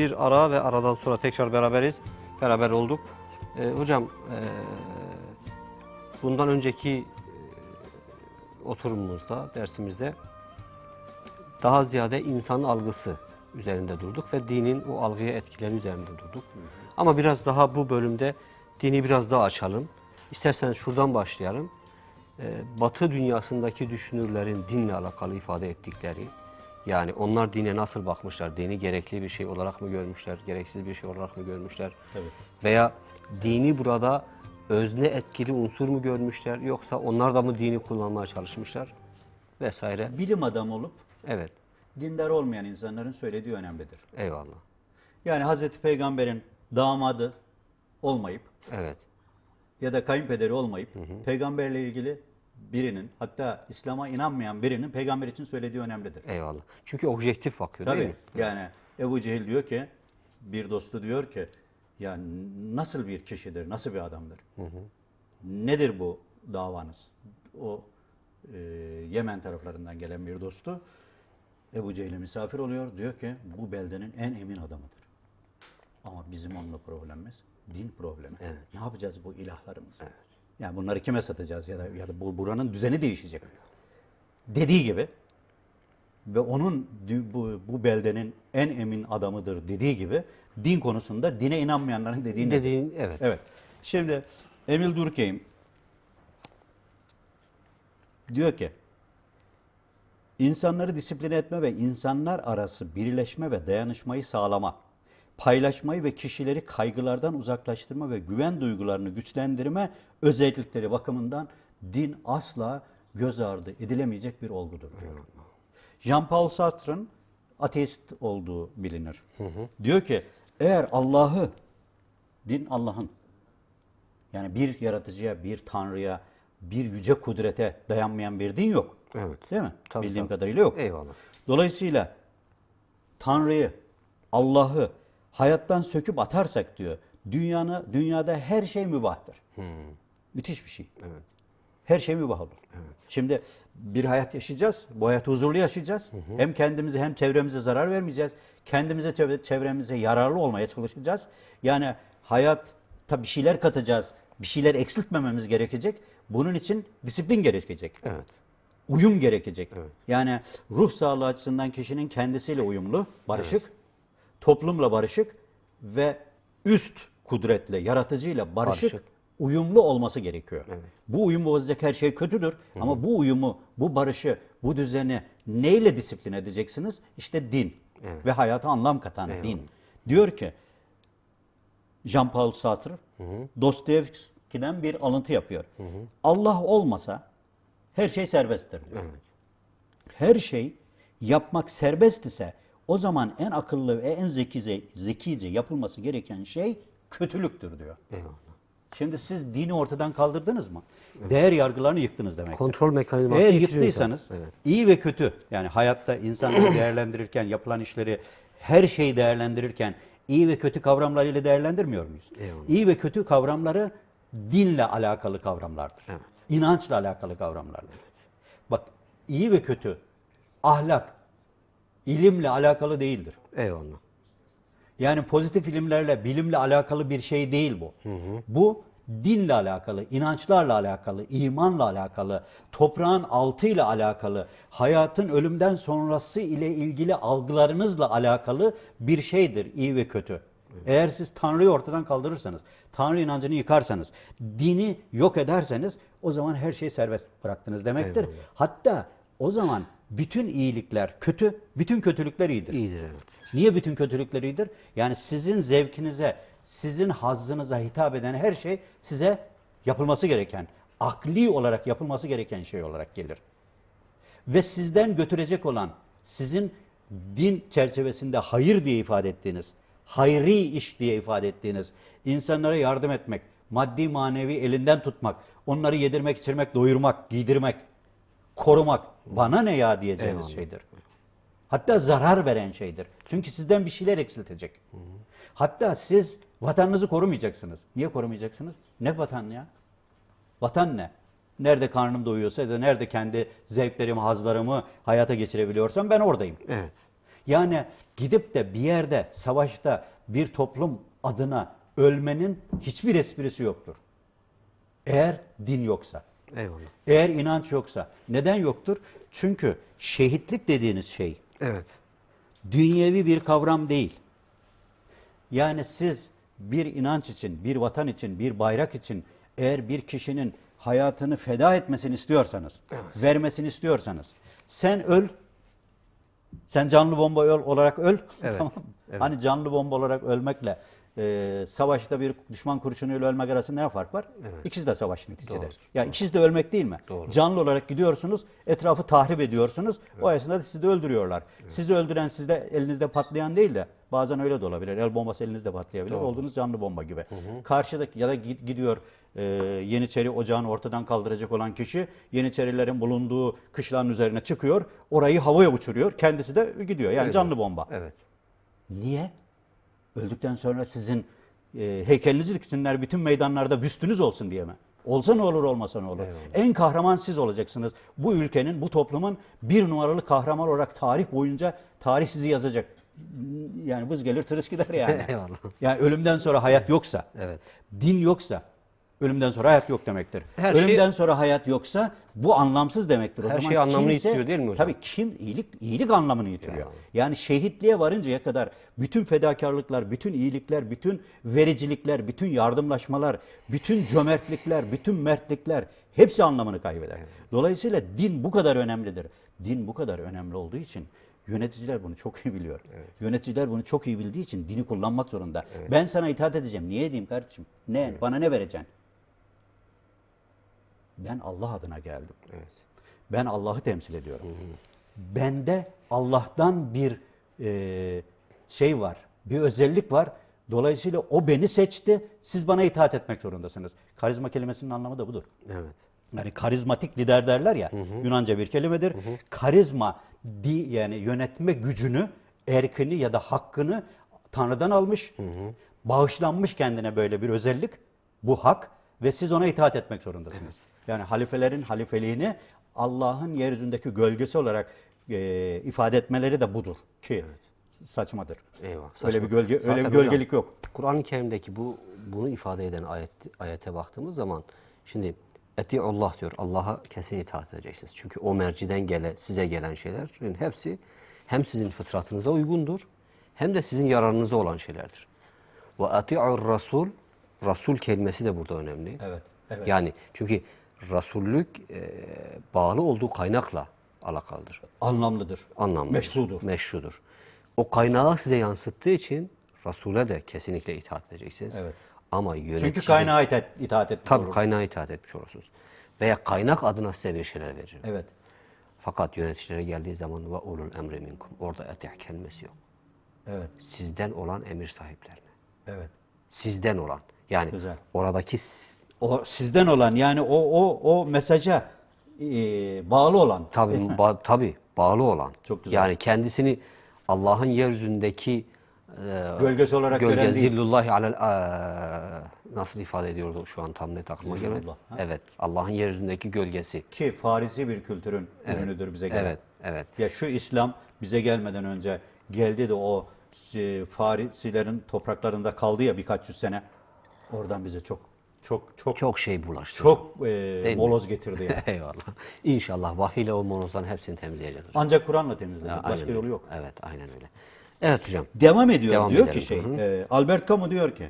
Bir ara ve aradan sonra tekrar beraberiz. Beraber olduk. Ee, hocam ee, bundan önceki ee, oturumumuzda, dersimizde daha ziyade insan algısı üzerinde durduk ve dinin o algıya etkileri üzerinde durduk. Ama biraz daha bu bölümde dini biraz daha açalım. İsterseniz şuradan başlayalım. Ee, Batı dünyasındaki düşünürlerin dinle alakalı ifade ettikleri, yani onlar dine nasıl bakmışlar, dini gerekli bir şey olarak mı görmüşler, gereksiz bir şey olarak mı görmüşler? Tabii. Veya dini burada özne etkili unsur mu görmüşler, yoksa onlar da mı dini kullanmaya çalışmışlar? Vesaire. Bilim adamı olup Evet, dindar olmayan insanların söylediği önemlidir. eyvallah. Yani Hazreti Peygamber'in damadı olmayıp Evet, ya da kayınpederi olmayıp peygamberle ilgili birinin hatta İslam'a inanmayan birinin peygamber için söylediği önemlidir. eyvallah. Çünkü objektif bakıyor değil Tabii. mi? Yani Ebu Cehil diyor ki bir dostu diyor ki ya nasıl bir kişidir, nasıl bir adamdır? Nedir bu davanız? O e, Yemen taraflarından gelen bir dostu Ebu Cehil'e misafir oluyor. Diyor ki bu beldenin en emin adamıdır. Ama bizim onunla problemimiz din problemi. Ne yapacağız bu ilahlarımızı? Yani bunları kime satacağız ya da ya da bu buranın düzeni değişecek. Dediği gibi ve onun bu, bu beldenin en emin adamıdır dediği gibi din konusunda dine inanmayanların dediğini Dediğin, evet. Evet. Şimdi Emil Durkheim diyor ki insanları disipline etme ve insanlar arası birleşme ve dayanışmayı sağlama, paylaşmayı ve kişileri kaygılardan uzaklaştırma ve güven duygularını güçlendirme özellikleri bakımından din asla göz ardı edilemeyecek bir olgudur. Jean-Paul Sartre'ın ateist olduğu bilinir. Diyor ki eğer Allah'ı, din Allah'ın, yani bir yaratıcıya, bir tanrıya, bir yüce kudrete dayanmayan bir din yok. Evet. Değil mi? Tabii, Bildiğim tabii. kadarıyla yok. Eyvallah. Dolayısıyla Tanrı'yı, Allah'ı hayattan söküp atarsak diyor, dünyanı, dünyada her şey mübahtır. Müthiş bir şey. Evet. Her şey mübah olur. Şimdi bir hayat yaşayacağız. Bu hayatı huzurlu yaşayacağız. Hem kendimize hem çevremize zarar vermeyeceğiz. Kendimize çevre- çevremize yararlı olmaya çalışacağız. Yani hayatta bir şeyler katacağız. Bir şeyler eksiltmememiz gerekecek. Bunun için disiplin gerekecek. Evet. Uyum gerekecek. Yani ruh sağlığı açısından kişinin kendisiyle uyumlu, barışık, toplumla barışık ve üst kudretle, yaratıcıyla barışık, Barışık. uyumlu olması gerekiyor. Bu uyum bozacak her şey kötüdür ama bu uyumu, bu barışı, bu düzeni neyle disiplin edeceksiniz? İşte din ve hayata anlam katan din. Diyor ki Jean-Paul Sartre Dostoyevski'den bir alıntı yapıyor. Allah olmasa her şey serbesttir diyor. Her şey yapmak serbest ise o zaman en akıllı ve en zekice, zekice yapılması gereken şey kötülüktür diyor. Eyvallah. Şimdi siz dini ortadan kaldırdınız mı? Değer yargılarını yıktınız demek. Kontrol mekanizması Eğer yıktıysanız Evet. iyi ve kötü yani hayatta insanları değerlendirirken yapılan işleri her şeyi değerlendirirken iyi ve kötü kavramlarıyla değerlendirmiyor muyuz? Eyvallah. İyi ve kötü kavramları dinle alakalı kavramlardır. Evet. İnançla alakalı kavramlardır. Bak iyi ve kötü ahlak ilimle alakalı değildir. Eyvallah. Yani pozitif ilimlerle, bilimle alakalı bir şey değil bu. Bu dinle alakalı, inançlarla alakalı, imanla alakalı, toprağın altıyla alakalı, hayatın ölümden sonrası ile ilgili algılarınızla alakalı bir şeydir iyi ve kötü. Eğer siz Tanrı'yı ortadan kaldırırsanız, Tanrı inancını yıkarsanız, dini yok ederseniz o zaman her şeyi serbest bıraktınız demektir. Hatta o zaman bütün iyilikler kötü, bütün kötülükler iyidir. İyidir evet. Niye bütün kötülükler iyidir? Yani sizin zevkinize, sizin hazzınıza hitap eden her şey size yapılması gereken, akli olarak yapılması gereken şey olarak gelir. Ve sizden götürecek olan, sizin din çerçevesinde hayır diye ifade ettiğiniz, hayri iş diye ifade ettiğiniz, insanlara yardım etmek, maddi manevi elinden tutmak, onları yedirmek, içirmek, doyurmak, giydirmek, korumak, bana ne ya diyeceğiniz şeydir. Hatta zarar veren şeydir. Çünkü sizden bir şeyler eksiltecek. Hatta siz vatanınızı korumayacaksınız. Niye korumayacaksınız? Ne vatan ya? Vatan ne? Nerede karnım doyuyorsa ya da nerede kendi zevklerimi, hazlarımı hayata geçirebiliyorsam ben oradayım. Evet. Yani gidip de bir yerde savaşta bir toplum adına ölmenin hiçbir esprisi yoktur. Eğer din yoksa. Eyvallah. Eğer inanç yoksa. Neden yoktur? Çünkü şehitlik dediğiniz şey Evet. dünyevi bir kavram değil. Yani siz bir inanç için, bir vatan için, bir bayrak için eğer bir kişinin hayatını feda etmesini istiyorsanız, vermesini istiyorsanız, sen öl, sen canlı bomba öl, olarak öl. Evet, Tamam mı? Hani canlı bomba olarak ölmekle e, savaşta bir düşman kurşunuyla ölmek arasında ne fark var? İkisi de savaş neticede. Doğru, Yani ikisi de ölmek değil mi? Doğru. Canlı olarak gidiyorsunuz, etrafı tahrip ediyorsunuz. O esnada sizi de öldürüyorlar. Sizi öldüren sizde elinizde patlayan değil de bazen öyle de olabilir. El bombası elinizde patlayabilir. Olduğunuz canlı bomba gibi. Karşıdaki ya da gid- gidiyor e, Yeniçeri ocağını ortadan kaldıracak olan kişi Yeniçerilerin bulunduğu kışlanın üzerine çıkıyor. Orayı havaya uçuruyor. Kendisi de gidiyor. Yani canlı bomba. Evet. Niye? Öldükten sonra sizin e, heykelinizi diksinler bütün meydanlarda büstünüz olsun diye mi? Olsa ne olur olmasa ne olur? En kahraman siz olacaksınız. Bu ülkenin, bu toplumun bir numaralı kahraman olarak tarih boyunca tarih sizi yazacak. Yani vız gelir tırıs gider yani. Eyvallah. Yani ölümden sonra hayat yoksa, Evet. din yoksa ölümden sonra hayat yok demektir. Her şey- ölümden sonra hayat yoksa bu anlamsız demektir. O Her zaman şey anlamını kimse- yitiriyor değil mi hocam? Tabii kim iyilik iyilik anlamını yitiriyor. Yani şehitliğe varıncaya kadar bütün fedakarlıklar, bütün iyilikler, bütün vericilikler, bütün yardımlaşmalar, bütün cömertlikler, bütün mertlikler hepsi anlamını kaybeder. Dolayısıyla din bu kadar önemlidir. Din bu kadar önemli olduğu için yöneticiler bunu çok iyi biliyor. Yöneticiler bunu çok iyi bildiği için dini kullanmak zorunda. Ben sana itaat edeceğim. Niye edeyim kardeşim? Ne? Bana ne vereceksin? Ben Allah adına geldim. Ben Allah'ı temsil ediyorum. Bende Allah'tan bir e, şey var, bir özellik var. Dolayısıyla o beni seçti, siz bana itaat etmek zorundasınız. Karizma kelimesinin anlamı da budur. Evet. Yani karizmatik lider derler ya, Yunanca bir kelimedir. Karizma, di, yani yönetme gücünü, erkini ya da hakkını Tanrı'dan almış, bağışlanmış kendine böyle bir özellik, bu hak ve siz ona itaat etmek zorundasınız. Yani halifelerin halifeliğini Allah'ın yeryüzündeki gölgesi olarak e, ifade etmeleri de budur ki saçmadır. Eyvah. Öyle saçma. bir gölge, öyle Zaten bir hocam, gölgelik yok. Kur'an-ı Kerim'deki bu bunu ifade eden ayet, ayete baktığımız zaman şimdi eti Allah diyor. Allah'a kesin itaat edeceksiniz. Çünkü o merciden gele, size gelen şeylerin hepsi hem sizin fıtratınıza uygundur hem de sizin yararınıza olan şeylerdir. Ve ati'ur rasul Rasul kelimesi de burada önemli. Evet, evet. Yani çünkü rasullük e, bağlı olduğu kaynakla alakalıdır Anlamlıdır. anlamlı. Meşrudur. Meşrudur. O kaynağı size yansıttığı için Resul'e de kesinlikle itaat edeceksiniz. Evet. Ama yönetici... Çünkü kaynağa itaat, itaat etmiş Tabii olur. kaynağa itaat etmiş olursunuz. Veya kaynak adına size bir şeyler verir. Evet. Fakat yöneticilere geldiği zaman ve ulul emri minkum. Orada etih kelimesi yok. Evet. Sizden olan emir sahiplerine. Evet. Sizden olan. Yani Güzel. oradaki O sizden olan yani o o o mesaja e, bağlı olan. tabii, ba, tabii bağlı olan. Çok güzel. Yani kendisini Allah'ın yeryüzündeki e, Gölgesi olarak Gölge gören zillullahi alel eee, nasıl ifade ediyordu şu an tam net aklıma gelmedi. Evet. Allah'ın yeryüzündeki gölgesi. Ki Farisi bir kültürün ürünüdür bize gelen. Evet, evet. Ya şu İslam bize gelmeden önce geldi de o e, Farisilerin topraklarında kaldı ya birkaç yüz sene. Oradan bize çok çok çok çok, Çok şey bulaştı. e, mi? moloz getirdi yani. Eyvallah. İnşallah vahiyle o monozdan hepsini temizleyeceğiz hocam. Ancak Kur'an'la temizledik. Aynen Başka yolu yok. Evet, aynen öyle. Evet hocam. Devam ediyor. Devam diyor edelim. ki şey, Hı hı. e, Albert Camus diyor ki,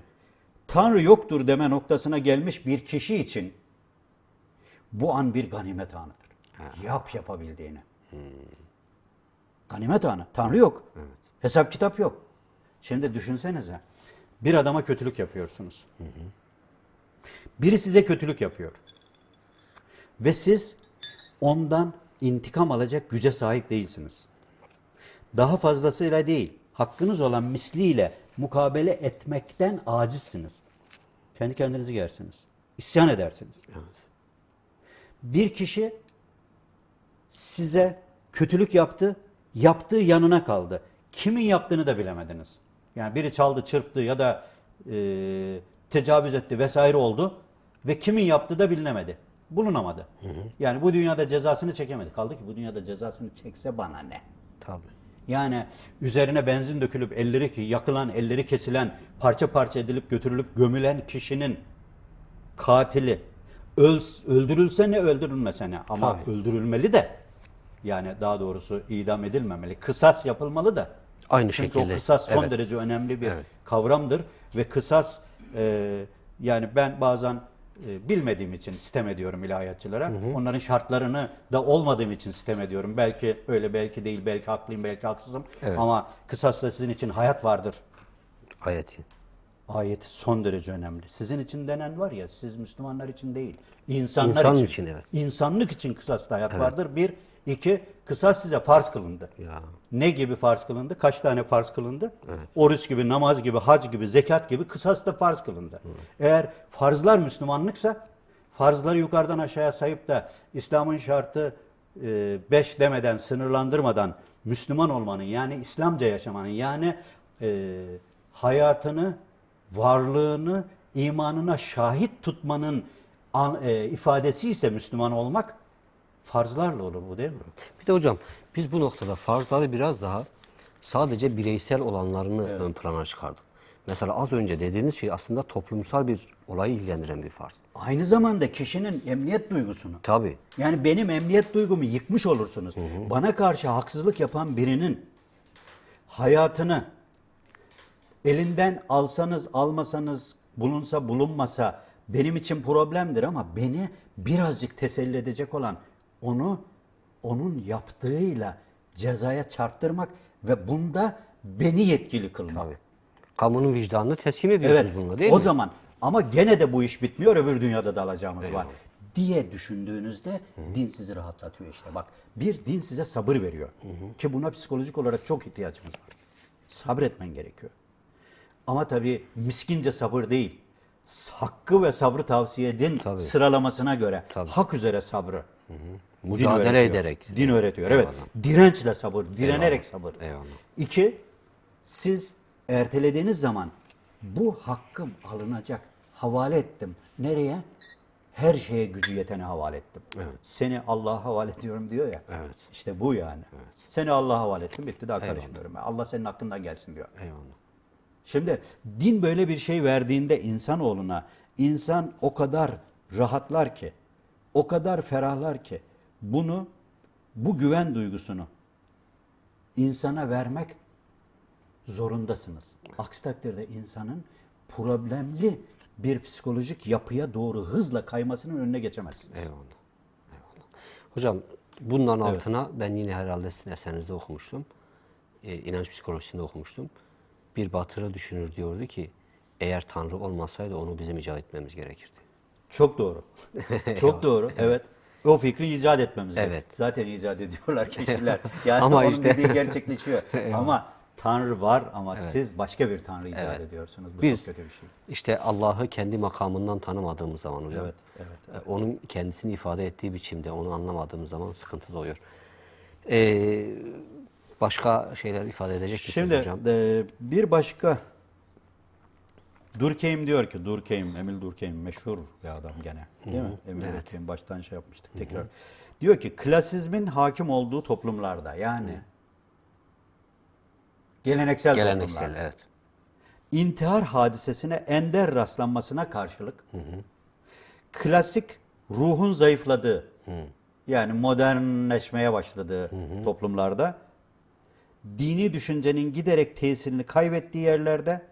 Tanrı yoktur deme noktasına gelmiş bir kişi için bu an bir ganimet anıdır. Yap yapabildiğini. Hmm. Ganimet anı. Tanrı yok. Hesap kitap yok. Şimdi düşünsenize. Bir adama kötülük yapıyorsunuz. Biri size kötülük yapıyor. Ve siz ondan intikam alacak güce sahip değilsiniz. Daha fazlasıyla değil, hakkınız olan misliyle mukabele etmekten acizsiniz. Kendi kendinizi gersiniz. İsyan edersiniz. Bir kişi size kötülük yaptı, yaptığı yanına kaldı. Kimin yaptığını da bilemediniz. Yani biri çaldı, çırptı ya da e, tecavüz etti vesaire oldu ve kimin yaptığı da bilinemedi. Bulunamadı. Yani bu dünyada cezasını çekemedi. Kaldı ki bu dünyada cezasını çekse bana ne? Tabii. Yani üzerine benzin dökülüp elleri ki yakılan, elleri kesilen, parça parça edilip götürülüp gömülen kişinin katili öl, öldürülse ne öldürülmese ne ama Tabii. öldürülmeli de yani daha doğrusu idam edilmemeli. Kısas yapılmalı da. Aynı Çünkü şekilde. o kısas son Evet. derece önemli bir Evet. kavramdır ve kısas e, yani ben bazen e, bilmediğim için sitem ediyorum ilahiyatçılara. Onların şartlarını da olmadığım için sitem ediyorum. Belki öyle belki değil, belki haklıyım, belki haksızım. Evet. Ama kısasla sizin için hayat vardır. Ayeti. Ayeti son derece önemli. Sizin için denen var ya, siz Müslümanlar için değil, insanlar İnsan için. için, evet. İnsanlık için kısasla hayat vardır. Bir, iki, kısas size farz kılındı. Ya. Ne gibi farz kılındı? Kaç tane farz kılındı? Oruç gibi, namaz gibi, hac gibi, zekat gibi kısas da farz kılındı. Eğer farzlar Müslümanlıksa, farzları yukarıdan aşağıya sayıp da İslam'ın şartı 5 demeden, sınırlandırmadan Müslüman olmanın yani İslamca yaşamanın yani e, hayatını, varlığını, imanına şahit tutmanın an, e, ifadesi ise Müslüman olmak farzlarla olur bu değil mi? Bir de hocam biz bu noktada farzları biraz daha sadece bireysel olanlarını ön plana çıkardık. Mesela az önce dediğiniz şey aslında toplumsal bir olayı ilgilendiren bir farz. Aynı zamanda kişinin emniyet duygusunu. Tabii. Yani benim emniyet duygumu yıkmış olursunuz. Bana karşı haksızlık yapan birinin hayatını elinden alsanız almasanız bulunsa bulunmasa benim için problemdir ama beni birazcık teselli edecek olan onu onun yaptığıyla cezaya çarptırmak ve bunda beni yetkili kılmak. Tabii. Kamunun vicdanını teskin ediyorsunuz Evet. bununla değil o mi? zaman ama gene de bu iş bitmiyor öbür dünyada da alacağımız var diye düşündüğünüzde din sizi rahatlatıyor işte. Bak bir din size sabır veriyor. Ki buna psikolojik olarak çok ihtiyacımız var. Sabretmen gerekiyor. Ama tabii miskince sabır değil. Hakkı ve sabrı tavsiye edin Tabii. sıralamasına göre Tabii. hak üzere sabrı. Din Mücadele öğretiyor. ederek. Din öğretiyor. Evet. Eyvallah. Dirençle sabır, direnerek Eyvallah. sabır. Eyvallah. İki, siz ertelediğiniz zaman bu hakkım alınacak. Havale ettim. Nereye? Her şeye gücü yetene havale ettim. Seni Allah'a havale ediyorum diyor ya. Evet. İşte bu yani. Seni Allah'a havale ettim. Bitti daha karışmıyorum. Allah senin hakkından gelsin diyor. Eyvallah. Şimdi din böyle bir şey verdiğinde insanoğluna insan o kadar rahatlar ki, o kadar ferahlar ki bunu bu güven duygusunu insana vermek zorundasınız. Aksi takdirde insanın problemli bir psikolojik yapıya doğru hızla kaymasının önüne geçemezsiniz. Eyvallah. Eyvallah. Hocam bunların altına ben yine herhalde sizin eserinizde okumuştum. Ee, inanç psikolojisinde okumuştum. Bir batılı düşünür diyordu ki eğer Tanrı olmasaydı onu bizim icat etmemiz gerekirdi. Çok doğru. Çok doğru. Evet. O fikri icat etmemiz Evet. Zaten icat ediyorlar kişiler. Yani Ama onun işte- dediği gerçekleşiyor. ama Tanrı var ama siz başka bir Tanrı icat Evet. ediyorsunuz. Bu Biz çok kötü bir şey. işte Allah'ı kendi makamından tanımadığımız zaman hocam. Evet, evet, e, Onun kendisini ifade ettiği biçimde onu anlamadığımız zaman sıkıntı doğuyor. Ee, başka şeyler ifade edecek misiniz Şimdi hocam? e, bir başka Durkheim diyor ki Durkheim, Emil Durkheim meşhur bir adam gene. Değil mi? Emil Durkheim baştan şey yapmıştık tekrar. Diyor ki klasizmin hakim olduğu toplumlarda yani geleneksel, Geleneksel toplumlarda evet. intihar hadisesine ender rastlanmasına karşılık klasik ruhun zayıfladığı yani modernleşmeye başladığı toplumlarda dini düşüncenin giderek tesirini kaybettiği yerlerde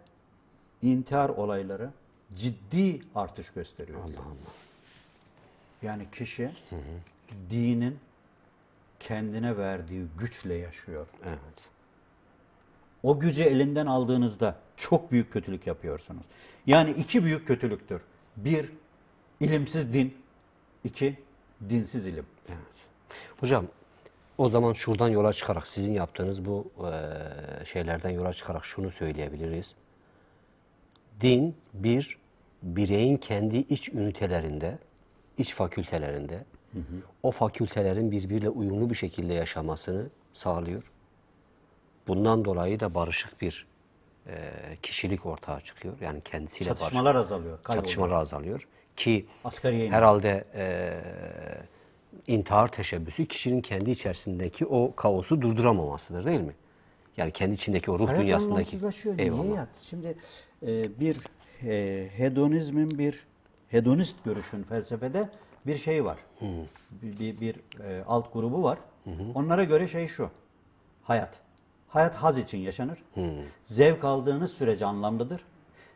intihar olayları ciddi artış gösteriyor. diyor. Yani kişi dinin kendine verdiği güçle yaşıyor. Evet. O gücü elinden aldığınızda çok büyük kötülük yapıyorsunuz. Yani iki büyük kötülüktür. Bir, ilimsiz din. iki dinsiz ilim. Hocam o zaman şuradan yola çıkarak sizin yaptığınız bu eee, şeylerden yola çıkarak şunu söyleyebiliriz. Din bir bireyin kendi iç ünitelerinde, iç fakültelerinde o fakültelerin birbiriyle uyumlu bir şekilde yaşamasını sağlıyor. Bundan dolayı da barışık bir eee, kişilik ortaya çıkıyor. Yani kendisiyle barışık. Çatışmalar azalıyor, kayboluyor. Çatışmalar azalıyor ki Asgariye herhalde eee, intihar teşebbüsü kişinin kendi içerisindeki o kaosu durduramamasıdır değil mi? Yani kendi içindeki o ruh Hayat dünyasındaki. Eyvallah. Niye yat? Şimdi e, bir e, hedonizmin bir hedonist görüşün felsefede bir şey var. Bir, bir, bir, e, alt grubu var. Onlara göre şey şu. Hayat. Hayat haz için yaşanır. Zevk aldığınız sürece anlamlıdır.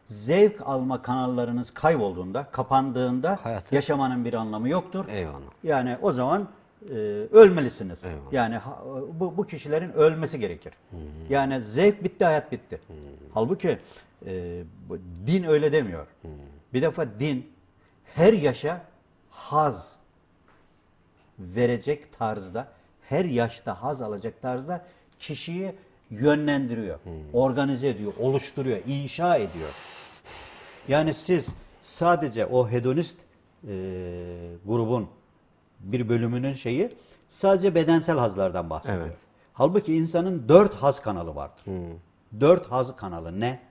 Zevk alma kanallarınız kaybolduğunda, kapandığında Hayatı- yaşamanın bir anlamı yoktur. Eyvallah. Yani o zaman e, ölmelisiniz. Yani ha- bu, bu kişilerin ölmesi gerekir. Yani zevk bitti, hayat bitti. Halbuki e, bu, din öyle demiyor. Bir defa din her yaşa haz verecek tarzda, her yaşta haz alacak tarzda kişiyi yönlendiriyor, organize ediyor, oluşturuyor, inşa ediyor. Yani siz sadece o hedonist e, grubun bir bölümünün şeyi sadece bedensel hazlardan bahsediyor. Evet. Halbuki insanın dört haz kanalı vardır. Dört haz kanalı ne?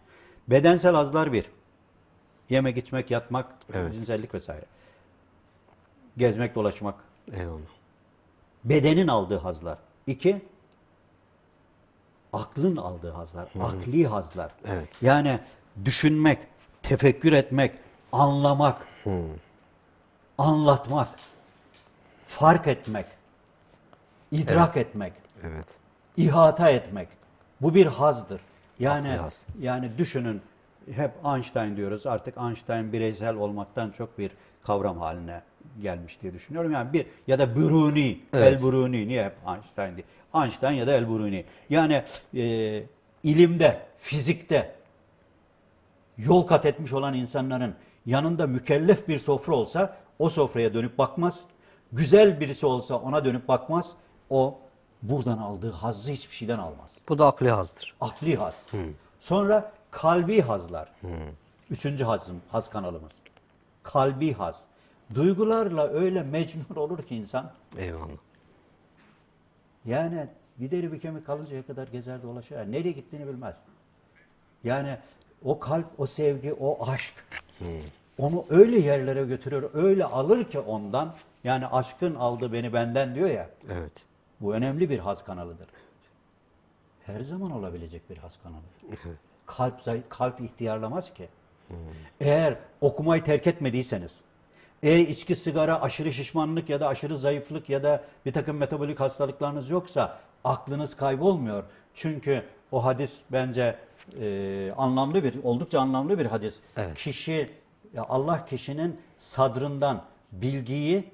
Bedensel hazlar bir. Yemek, içmek, yatmak, Evet. cinsellik vesaire. Gezmek, dolaşmak. Eyvallah. Bedenin aldığı hazlar. İki, aklın aldığı hazlar. Akli hazlar. Evet. Yani düşünmek, tefekkür etmek, anlamak, anlatmak, fark etmek, idrak etmek, Evet. ihata etmek. Bu bir hazdır. Yani haz. yani düşünün hep Einstein diyoruz. Artık Einstein bireysel olmaktan çok bir kavram haline gelmiş diye düşünüyorum. Yani bir ya da Biruni, El Biruni niye hep Einstein değil? Einstein ya da El Biruni. Yani e, ilimde, fizikte yol kat etmiş olan insanların yanında mükellef bir sofra olsa o sofraya dönüp bakmaz. Güzel birisi olsa ona dönüp bakmaz. O buradan aldığı hazzı hiçbir şeyden almaz. Bu da akli hazdır. Akli haz. Sonra kalbi hazlar. Üçüncü hazım, haz kanalımız. Kalbi haz. Duygularla öyle mecnun olur ki insan. Eyvallah. Yani bir deri bir kemik kalıncaya kadar gezer dolaşır. Nereye gittiğini bilmez. Yani o kalp, o sevgi, o aşk onu öyle yerlere götürüyor, öyle alır ki ondan. Yani aşkın aldı beni benden diyor ya. Evet. Bu önemli bir haz kanalıdır. Her zaman olabilecek bir haz kanalıdır. Kalp zay- kalp ihtiyarlamaz ki. Eğer okumayı terk etmediyseniz, eğer içki, sigara, aşırı şişmanlık ya da aşırı zayıflık ya da bir takım metabolik hastalıklarınız yoksa aklınız kaybolmuyor. Çünkü o hadis bence e, anlamlı bir, oldukça anlamlı bir hadis. Evet. Kişi, ya Allah kişinin sadrından bilgiyi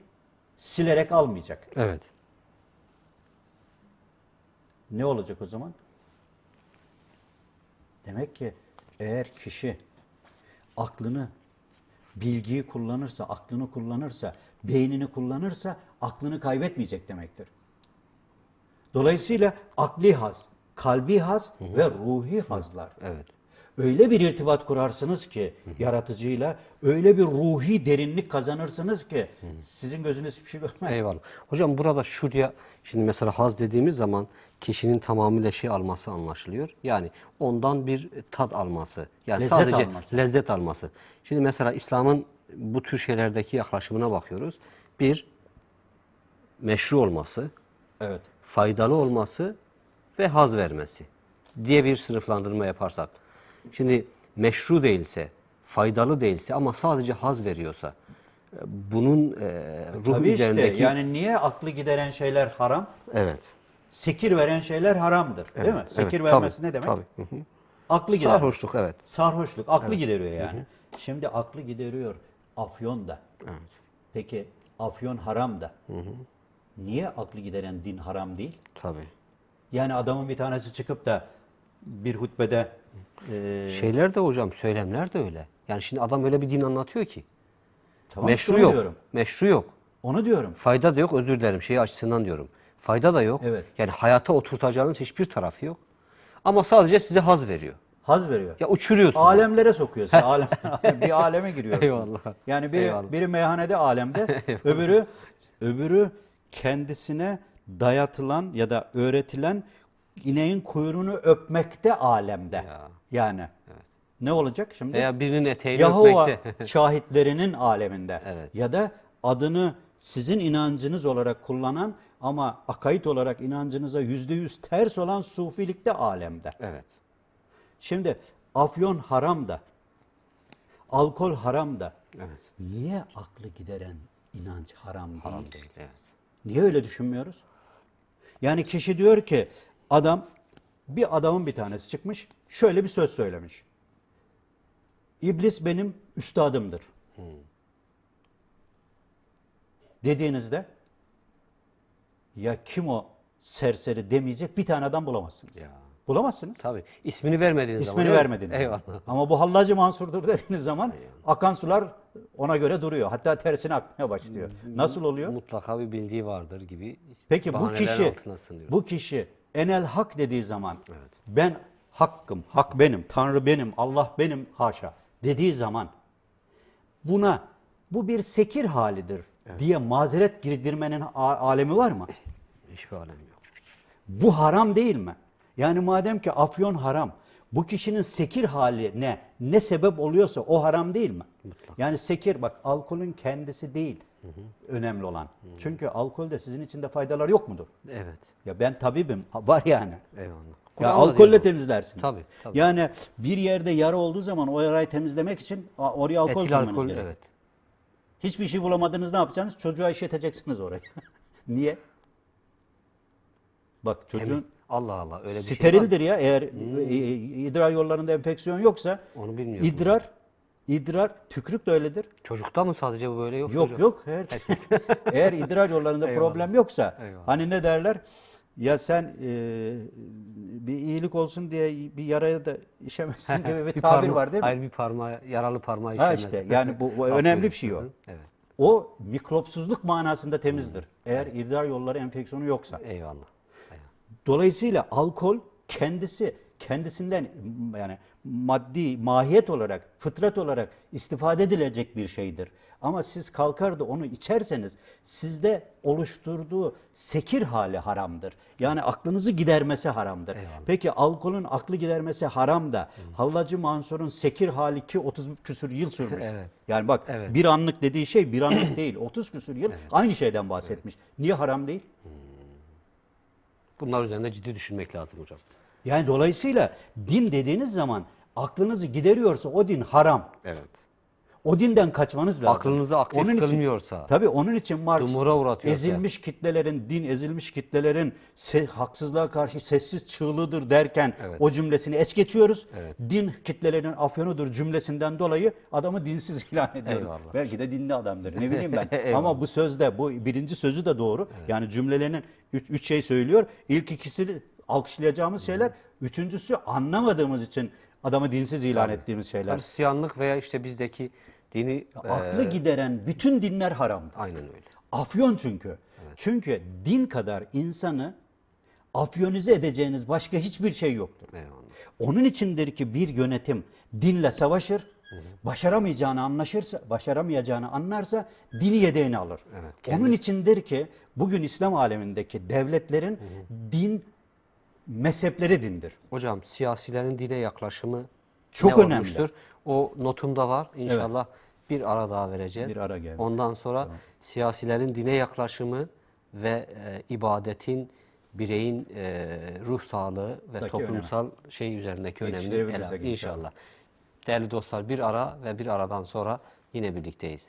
silerek almayacak. Evet. Ne olacak o zaman? Demek ki eğer kişi aklını, bilgiyi kullanırsa, aklını kullanırsa, beynini kullanırsa aklını kaybetmeyecek demektir. Dolayısıyla akli haz, kalbi haz ve ruhi hazlar. Evet. Öyle bir irtibat kurarsınız ki yaratıcıyla, öyle bir ruhi derinlik kazanırsınız ki sizin gözünüz hiçbir şey görmez. Eyvallah. Hocam burada şuraya şimdi mesela haz dediğimiz zaman kişinin tamamıyla şey alması anlaşılıyor. Yani ondan bir tat alması. Yani Lezzet sadece alması. lezzet alması. Şimdi mesela İslam'ın bu tür şeylerdeki yaklaşımına bakıyoruz. Bir meşru olması, Evet. faydalı olması ve haz vermesi diye bir sınıflandırma yaparsak. Şimdi meşru değilse, faydalı değilse ama sadece haz veriyorsa e, bunun e, ruh Tabii üzerindeki işte yani niye aklı gideren şeyler haram? evet Sekir veren şeyler haramdır. değil mi? evet, Sekir tabii, vermesi ne demek? tabii. Hı hı. Aklı gider. sarhoşluk evet. Sarhoşluk. Aklı gideriyor yani. Şimdi aklı gideriyor. Afyon da. Evet. Peki afyon haram da. Niye aklı gideren din haram değil? Tabii. Yani adamın bir tanesi çıkıp da bir hutbede e, Şeyler de hocam söylemler de öyle. Yani şimdi adam öyle bir din anlatıyor ki. tamam, meşru yok. diyorum. Meşru yok. Onu diyorum. Fayda da yok özür dilerim şey açısından diyorum. Fayda da yok. Evet. Yani hayata oturtacağınız hiçbir tarafı yok. Ama sadece size haz veriyor. Haz veriyor. Ya uçuruyorsun. Alemlere sokuyor seni. Alem, bir aleme giriyorsun. Eyvallah. Yani biri, Eyvallah. biri meyhanede alemde, öbürü öbürü kendisine dayatılan ya da öğretilen ineğin kuyruğunu öpmekte alemde. Ya. Yani ne olacak şimdi? Veya birinin eteğini Yahova öpmekte. şahitlerinin aleminde Evet. ya da adını sizin inancınız olarak kullanan Ama akaid olarak inancınıza yüzde yüz ters olan sufilikte alemde. Evet. Şimdi afyon haram da, alkol haram da. Evet. Niye aklı gideren inanç haram değil? Haram değil. Evet. Niye öyle düşünmüyoruz? Yani kişi diyor ki adam bir adamın bir tanesi çıkmış şöyle bir söz söylemiş. İblis benim üstadımdır. Dediğinizde ya kim o serseri demeyecek bir tane adam bulamazsınız. Ya. Bulamazsınız. Tabii. İsmini vermediğiniz zaman. İsmini değil mi? vermediniz. zaman. Eyvallah. Ama bu Hallacı Mansur'dur dediğiniz zaman akan sular ona göre duruyor. Hatta tersine akmaya başlıyor. Nasıl oluyor? Mutlaka bir bildiği vardır gibi. Peki bu kişi bu kişi enel hak dediği zaman ben hakkım, hak benim, Tanrı benim, Allah benim haşa dediği zaman buna bu bir sekir halidir diye mazeret girdirmenin alemi var mı? Hiçbir alem yok. Bu haram değil mi? Yani madem ki afyon haram, bu kişinin sekir haline ne sebep oluyorsa o haram değil mi? Yani sekir bak alkolün kendisi değil önemli olan. Çünkü alkolde sizin için de faydalar yok mudur? Evet. Ya ben tabibim var yani. Eyvallah. Ya alkolle temizlersiniz. Tabii, tabii. Yani bir yerde yara olduğu zaman o yarayı temizlemek için oraya alkol Etil alkol gerekiyor. evet. Hiçbir şey bulamadınız ne yapacaksınız? Çocuğa işleteceksiniz orayı. Niye? Bak çocuğun Temiz. Allah Allah öyle bir şey var. sterildir ya eğer e, idrar yollarında enfeksiyon yoksa Onu bilmiyorum. idrar idrar tükrük de öyledir. Çocukta mı sadece bu böyle yok Yok hocam? yok her eğer idrar yollarında Eyvallah. problem yoksa Eyvallah. hani ne derler ya sen e, bir iyilik olsun diye bir yaraya da işemezsin gibi bir, tabir parma- var değil mi? Hayır bir parmağı, yaralı parmağı Ha işemez. işte yani bu, bu önemli bir şey o. Evet. O mikropsuzluk manasında temizdir. Eğer idrar yolları enfeksiyonu yoksa. Eyvallah. Eyvallah. Dolayısıyla alkol kendisi kendisinden yani maddi mahiyet olarak, fıtrat olarak istifade edilecek bir şeydir. Ama siz kalkar da onu içerseniz sizde oluşturduğu sekir hali haramdır. Yani aklınızı gidermesi haramdır. Peki alkolün aklı gidermesi haram da Hallacı Mansur'un sekir hali ki 30 küsür yıl sürmüş. Evet. Yani bak Evet. bir anlık dediği şey bir anlık değil 30 küsür yıl aynı şeyden bahsetmiş. Niye haram değil? Bunlar üzerinde ciddi düşünmek lazım hocam. Yani dolayısıyla din dediğiniz zaman aklınızı gideriyorsa o din haram. Evet. O dinden kaçmanız lazım. Aklınızı aktif için- kılmıyorsa, Tabii onun için Marx ezilmiş kitlelerin, din ezilmiş kitlelerin se- haksızlığa karşı sessiz çığlığıdır derken Evet. o cümlesini es geçiyoruz. Evet. Din kitlelerin afyonudur cümlesinden dolayı adamı dinsiz ilan ediyoruz. Eyvallah. Belki de dinli adamdır ne bileyim ben. Ama bu sözde bu birinci sözü de doğru. Yani cümlelerinin üç, üç şey söylüyor. İlk ikisi alkışlayacağımız şeyler. Üçüncüsü anlamadığımız için adamı dinsiz ilan ettiğimiz şeyler. Hristiyanlık veya işte bizdeki dini e, Aklı gideren bütün dinler haramdır. aynen öyle. Afyon çünkü. Çünkü din kadar insanı afyonize edeceğiniz başka hiçbir şey yoktur. Eyvallah. Onun içindir ki bir yönetim dinle savaşır, başaramayacağını anlaşırsa, başaramayacağını anlarsa dini yedeğini alır. Evet, kendi- Onun içindir ki bugün İslam alemindeki devletlerin din mezhepleri dindir. Hocam siyasilerin dine yaklaşımı Çok ne önemli. olmuştur? O notumda var. İnşallah bir ara daha vereceğiz. Bir ara geldi. Ondan sonra siyasilerin dine yaklaşımı ve e, ibadetin bireyin e, ruh sağlığı ve Daki toplumsal şey üzerindeki önemini Yetiştirebilirsek ele- inşallah. inşallah. Değerli dostlar bir ara ve bir aradan sonra yine birlikteyiz.